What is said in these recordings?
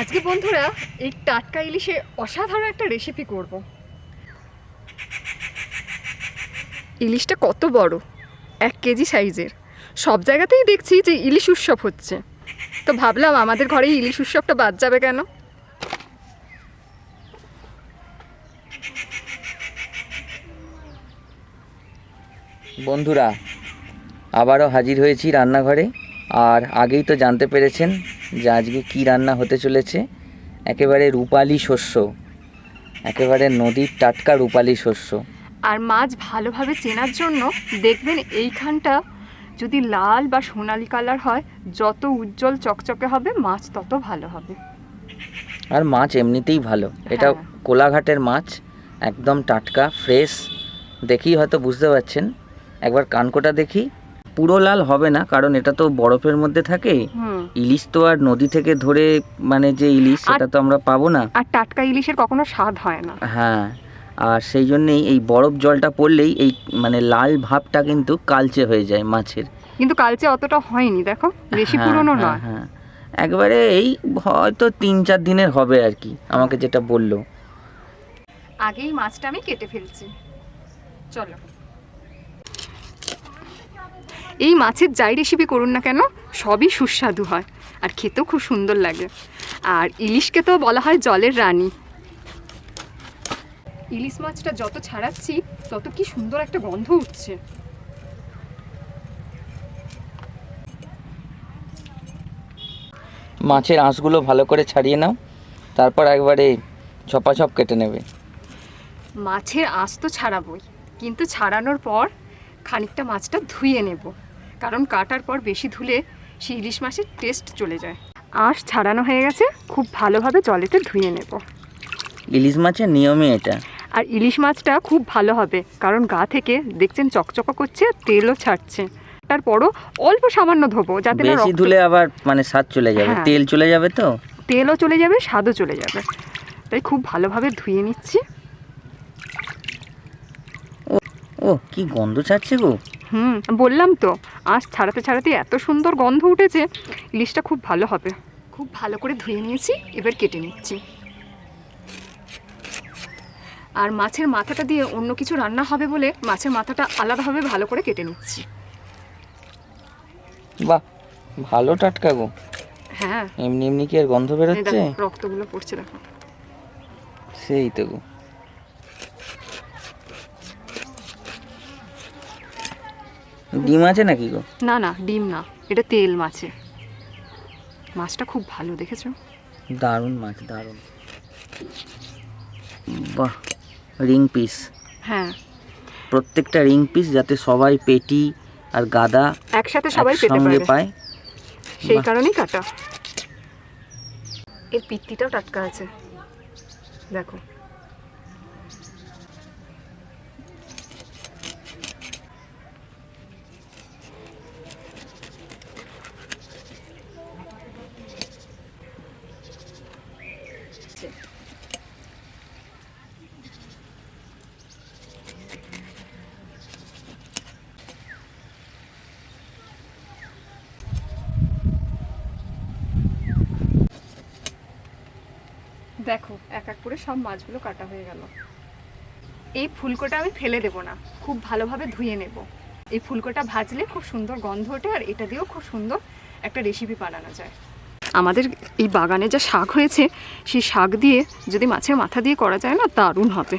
আজকে বন্ধুরা এই টাটকা ইলিশে অসাধারণ একটা রেসিপি করব। ইলিশটা কত বড়? এক কেজি সাইজের। সব জায়গাতেই দেখছি যে ইলিশ উৎসব হচ্ছে। তো ভাবলাম আমাদের ঘরে ইলিশ উৎসবটা বাদ যাবে কেন? বন্ধুরা, আবারও হাজির হয়েছি রান্নাঘরে। আর আগেই তো জানতে পেরেছেন যে আজকে কি রান্না হতে চলেছে? একেবারে রূপালি শস্য। একেবারে নদীর টাটকা রূপালি শস্য। আর মাছ ভালোভাবে চেনার জন্য দেখবেন এইখানটা যদি লাল বা সোনালি কালার হয় যত উজ্জ্বল চকচকে হবে মাছ তত ভালো হবে। আর মাছ এমনিতেই ভালো। এটা হ্যাঁ। কোলাঘাটের মাছ একদম টাটকা ফ্রেশ। দেখেই হয়তো বুঝতে পারছেন। একবার কানকোটা দেখি। পুরো লাল হবে না কারণ এটা তো বরফের মধ্যে থাকে। ইলিশ তো আর নদী থেকে ধরে মানে যে ইলিশ সেটা তো আমরা পাবো না। আর টাটকা ইলিশের কখনো স্বাদ হয় না। হ্যাঁ আর সেই জন্যেই এই বরফ জলটা পড়লেই এই মানে লাল ভাবটা কিন্তু কালচে হয়ে যায় মাছের। কিন্তু কালচে অতটা হয়নি দেখো বেশি হ্যাঁ, পুরনো হ্যাঁ, নয়। হ্যাঁ। একবারে এই হয়তো তিন চার দিনের হবে আর কি আমাকে যেটা বলল। আগেই মাছটা আমি কেটে ফেলছি। চলো। এই মাছের যাই রেসিপি করুন না কেন সবই সুস্বাদু হয় আর খেতেও খুব সুন্দর লাগে। আর ইলিশকে তো বলা হয় জলের রানী। ইলিশ মাছটা যত ছাড়াচ্ছি তত কি সুন্দর একটা গন্ধ উঠছে। মাছের আঁশগুলো ভালো করে ছাড়িয়ে নাও তারপর একবারে ছপাছপ কেটে নেবে। মাছের আঁশ তো ছাড়াবই কিন্তু ছাড়ানোর পর খানিকটা মাছটা ধুয়ে নেব কারণ কাটার পর বেশি ধুলে সেই ইলিশ মাছের টেস্ট চলে যায়। আঁশ ছাড়ানো হয়ে গেছে খুব ভালোভাবে জলেতে ধুয়ে নেব। ইলিশ মাছের নিয়মই এটা। আর ইলিশ মাছটা খুব ভালো হবে কারণ গা থেকে দেখছেন চকচকা করছে তেলও ছাড়ছে। তারপরও অল্প সামান্য ধোবো যাতে না বেশি ধুলে আবার মানে স্বাদ চলে যাবে। হ্যাঁ। তেল চলে যাবে তো? তেলও চলে যাবে স্বাদও চলে যাবে। তাই খুব ভালোভাবে ধুয়ে নিচ্ছি। ও কি গন্ধ ছাড়ছে গো। হুম বললাম তো আঁশ ছাড়াতে ছাড়াতে এত সুন্দর গন্ধ উঠেছে ইলিশটা খুব ভালো হবে। খুব ভালো করে ধুয়ে নিয়েছি এবার কেটে নিচ্ছি। আর মাছের মাথাটা দিয়ে অন্য কিছু রান্না হবে বলে মাছের মাথাটা আলাদাভাবে ভালো করে কেটে নিচ্ছি। বাহ ভালো টাটকা গো। হ্যাঁ। এমনি এমনি কি আর গন্ধ বেরোচ্ছে? রক্তগুলো পড়ছে দেখো। সেই তো গো। ডিম আছে নাকি গো? না না ডিম না। এটা তেল মাছে। মাছটা খুব ভালো দেখেছ? দারুণ মাছ দারুণ। বাহ রিং পিস। হ্যাঁ। প্রত্যেকটা রিং পিস যাতে সবাই পেটি আর গাদা একসাথে সবাই পেতে পারে। পায়। সেই কারণেই কাটা। এর পিত্তিটাও টাটকা আছে। দেখো। দেখো, এক এক করে সব মাছগুলো কাটা হয়ে গেল। এই ফুলকোটা আমি ফেলে দেব না, খুব ভালোভাবে ধুয়ে নেব। এই ফুলকোটা ভাজলে খুব সুন্দর গন্ধ ওঠে আর এটা দিয়েও খুব সুন্দর একটা রেসিপি বানানো যায়। আমাদের এই বাগানে যা শাক হয়েছে, সেই শাক দিয়ে যদি মাছের মাথা দিয়ে করা যায় না, দারুণ হবে।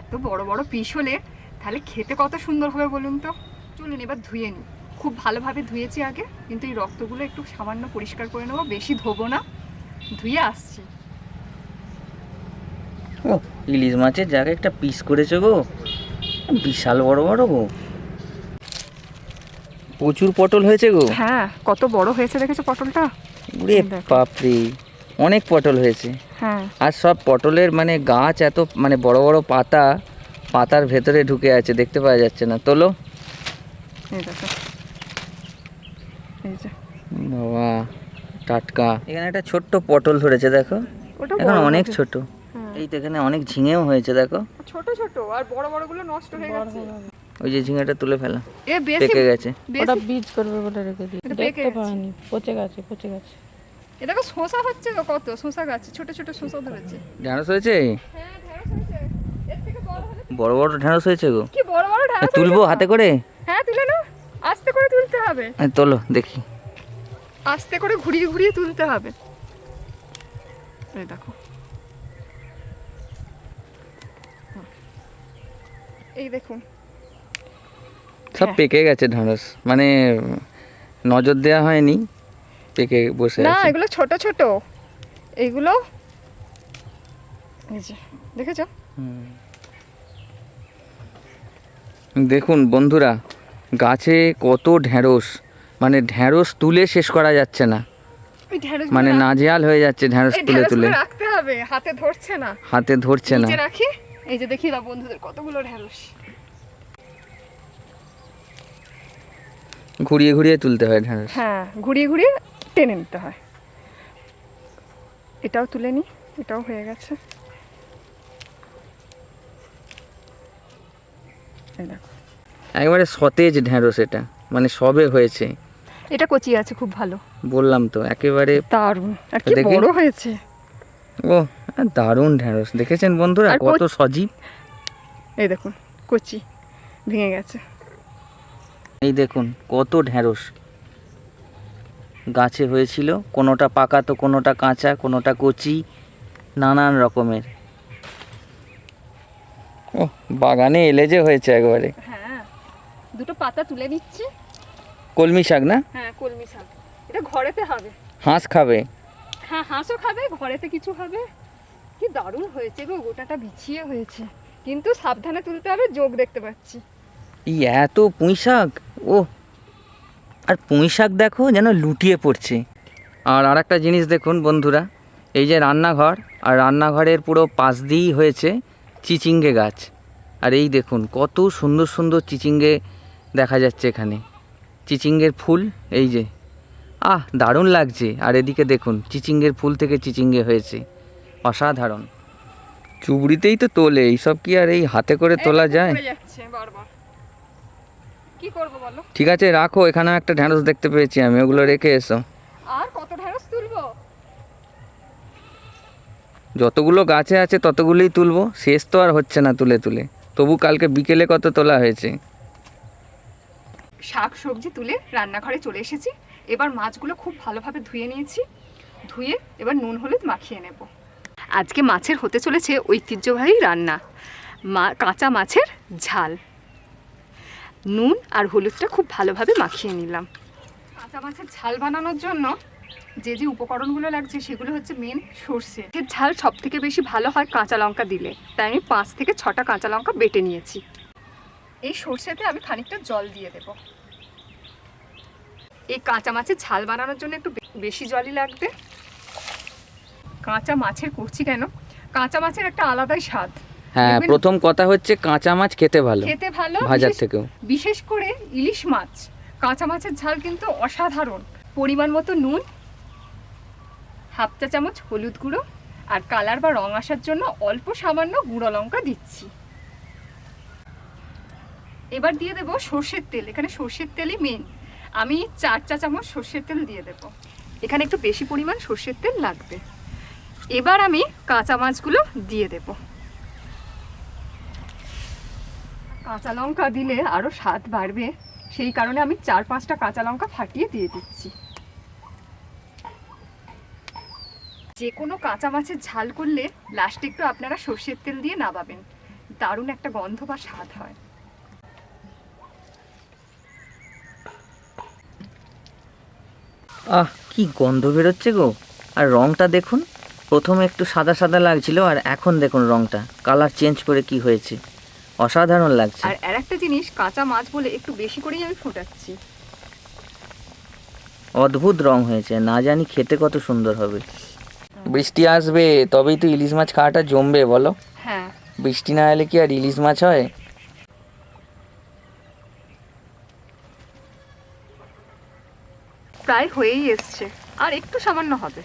এত বড় বড় পিস হলে তাহলে খেতে কত সুন্দর হবে বলুন তো? চলুন এবার ধুয়ে নিই। খুব ভালোভাবে ধুয়েছি আগে কিন্তু এই রক্তগুলো একটু সামান্য পরিষ্কার করে নেব বেশি ধোবো না ধুয়ে আসছি। ও ইলিশ মাছের জায়গায় একটা পিস করেছে গো? বিশাল বড় বড় গো। প্রচুর পটল হয়েছে গো। হ্যাঁ কত বড় হয়েছে দেখেছ পটলটা? দেখো। বাপরে অনেক পটল হয়েছে। হ্যাঁ। আর সব পটলের মানে গাছ এত মানে বড় বড় পাতা পাতার ভেতরে ঢুকে আছে দেখতে পাওয়া যাচ্ছে না। তোলো। এই দেখো। এই যে। বাবা টাটকা। এখানে একটা ছোট্ট পটল ধরেছে দেখো। এখন অনেক ছোট। হ্যাঁ। এই তো এখানে অনেক ঝিঙেও হয়েছে দেখো। ছোট ছোট আর বড় বড়গুলো নষ্ট হয়ে গেছে। ওই যে ঝিঙেটা তুলে ফেলা। এ বেশি পেকে গেছে। ওটা বীজ করবে বলে রেখে দিই দেখতে পাইনি পচে গেছে পচে গেছে। এটা তো শসা হচ্ছে গো কত শসা গাছ ছোট ছোট শসা ধরেছে। ঢ্যাঁড়স হয়েছে? হ্যাঁ ঢেঁড়স হয়েছে। এর থেকে বড় হলে বড় বড় ঢ্যাঁড়স হয়েছে গো? কি বড় বড় ঢেঁড়স তুলবো হাতে করে? হ্যাঁ তুলে করে তুলতে হবে? তোলো দেখি। আস্তে করে ঘুরিয়ে ঘুরিয়ে তুলতে হবে। এই দেখো। এই দেখুন সব হ্যাঁ। পেকে গেছে ঢ্যাঁড়স মানে নজর দেওয়া হয়নি পেকে বসে না এগুলো ছোট ছোট। এইগুলো দেখেছ। দেখুন বন্ধুরা গাছে কত ঢ্যাঁড়স মানে ঢ্যাঁড়স তুলে শেষ করা যাচ্ছে না। মানে নাজেহাল হয়ে যাচ্ছে ঢ্যাঁড়স তুলে তুলে। রাখতে হবে হাতে ধরছে না। হাতে ধরছে না। রাখি এই যে দেখি বন্ধুদের কতগুলো ঢেঁড়স ঘুরিয়ে ঘুরিয়ে তুলতে হয় ঢ্যাঁড়স। হ্যাঁ ঘুরিয়ে ঘুরিয়ে টেনে নিতে হয়। এটাও তুলে নি এটাও হয়ে গেছে। এই দেখো। একবারে সতেজ ঢ্যাঁড়স এটা। মানে সবে হয়েছে। এটা কচি আছে খুব ভালো। বললাম তো একেবারে দারুণ। আর কি বড় হয়েছে। ও দারুণ ঢ্যাঁড়স দেখেছেন বন্ধুরা কত সজীব? এই দেখুন কচি ভেঙে গেছে। এই দেখুন কত ঢ্যাঁড়স গাছে হয়েছিল কোনোটা পাকা তো কোনোটা কাঁচা কোনোটা কচি নানান রকমের। ও বাগানে এলে যে হয়েছে একবারে। হ্যাঁ দুটো পাতা তুলে নিচ্ছি। কলমি শাক না? হ্যাঁ কলমি শাক। এটা ঘরেতে হবে। হাঁস খাবে? হ্যাঁ হাঁসও খাবে ঘরেতে কিছু হবে কি দারুণ হয়েছে গো গোটাটা বিছিয়ে হয়েছে। কিন্তু সাবধানে তুলতে হবে যোগ দেখতে পাচ্ছি। এই এত পুঁই শাক? ও আর পুঁই শাক দেখো যেন লুটিয়ে পড়ছে। আর আর একটা জিনিস দেখুন বন্ধুরা এই যে রান্নাঘর আর রান্নাঘরের পুরো পাশ দিয়েই হয়েছে চিচিঙ্গে গাছ। আর এই দেখুন কত সুন্দর সুন্দর চিচিঙ্গে দেখা যাচ্ছে এখানে। চিচিঙ্গের ফুল এই যে। আহ দারুণ লাগছে। আর এদিকে দেখুন চিচিঙ্গের ফুল থেকে চিচিঙ্গে হয়েছে। অসাধারণ। চুবড়িতেই তো তোলে এইসব কি আর এই হাতে করে তোলা যায়? কি করব বলো? ঠিক আছে রাখো এখানেও একটা ঢ্যাঁড়স দেখতে পেয়েছি আমি ওগুলো রেখে এসো। আর কত ঢেঁড়স তুলবো? যতগুলো গাছে আছে ততগুলোই তুলবো শেষ তো আর হচ্ছে না তুলে তুলে। তবু কালকে বিকেলে কত তোলা হয়েছে? শাক, সবজি তুলে রান্নাঘরে চলে এসেছি। এবার মাছগুলো খুব ভালোভাবে ধুয়ে নিয়েছি। ধুয়ে এবার নুন, হলুদ মাখিয়ে নেব। আজকে মাছের হতে চলেছে ঐতিহ্যবাহী রান্না, মা, কাঁচা মাছের ঝাল। নুন আর হলুদটা খুব ভালোভাবে মাখিয়ে নিলাম। কাঁচা মাছের ঝাল বানানোর জন্য যে যে উপকরণগুলো লাগছে, সেগুলো হচ্ছে মেন সর্ষে। ঝাল সব থেকে বেশি ভালো হয় কাঁচা লঙ্কা দিলে। তাই আমি পাঁচ থেকে ছটা কাঁচা লঙ্কা বেটে নিয়েছি। এই সর্ষেতে আমি খানিকটা জল দিয়ে দেব। এই কাঁচা মাছের ঝাল বানানোর জন্য একটু বেশি জলই লাগবে। কাঁচা মাছের করছি কেন? কাঁচা মাছের একটা আলাদাই স্বাদ। হ্যাঁ প্রথম কথা হচ্ছে কাঁচা মাছ খেতে ভালো। খেতে ভালো ভাজার বিশেষ- থেকেও। বিশেষ করে ইলিশ মাছ। কাঁচা মাছের ঝাল কিন্তু অসাধারণ। পরিমাণ মতো নুন হাফ চা চামচ হলুদ গুঁড়ো আর কালার বা রং আসার জন্য অল্প সামান্য গুঁড়ো লঙ্কা দিচ্ছি। এবার দিয়ে দেবো সর্ষের তেল, এখানে সর্ষের তেলই মেন আমি চার চা চামচ সর্ষের তেল দিয়ে দেব। এখানে একটু বেশি পরিমাণ সর্ষের তেল লাগবে। এবার আমি কাঁচা মাছগুলো দিয়ে দেব। কাঁচা লঙ্কা দিলে আরও স্বাদ বাড়বে। সেই কারণে আমি চার পাঁচটা কাঁচা লঙ্কা ফাটিয়ে দিয়ে দিচ্ছি। যে কোনো কাঁচা মাছের ঝাল করলে লাস্টে একটু আপনারা সর্ষের তেল দিয়ে নাবাবেন দারুণ একটা গন্ধ বা স্বাদ হয়। আহ কি গন্ধ বেরোচ্ছে গো। আর রংটা দেখুন প্রথমে একটু সাদা সাদা লাগছিল আর এখন দেখুন রংটা কালার চেঞ্জ করে কি হয়েছে। অসাধারণ লাগছে। আর আর একটা জিনিস কাঁচা মাছ বলে একটু বেশি করেই আমি ফোটাচ্ছি। অদ্ভুত রং হয়েছে না জানি খেতে কত সুন্দর হবে। বৃষ্টি আসবে তবেই তো ইলিশ মাছ খাওয়াটা জমবে বলো। হ্যাঁ। বৃষ্টি না এলে কি আর ইলিশ মাছ হয়? প্রায় হয়েই এসছে। আর একটু সামান্য হবে।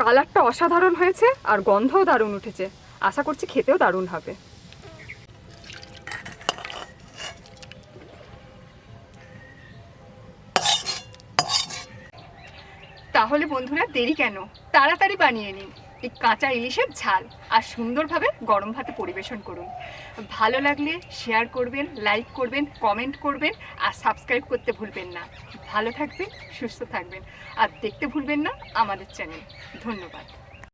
কালারটা অসাধারণ হয়েছে আর গন্ধও দারুণ উঠেছে। আশা করছি খেতেও দারুণ হবে। তাহলে বন্ধুরা, দেরি কেন? তাড়াতাড়ি বানিয়ে নিন। এই কাঁচা ইলিশের ঝাল আর সুন্দরভাবে গরম ভাতে পরিবেশন করুন। ভালো লাগলে শেয়ার করবেন লাইক করবেন কমেন্ট করবেন আর সাবস্ক্রাইব করতে ভুলবেন না। ভালো থাকবেন, সুস্থ থাকবেন। আর দেখতে ভুলবেন না আমাদের চ্যানেল ধন্যবাদ।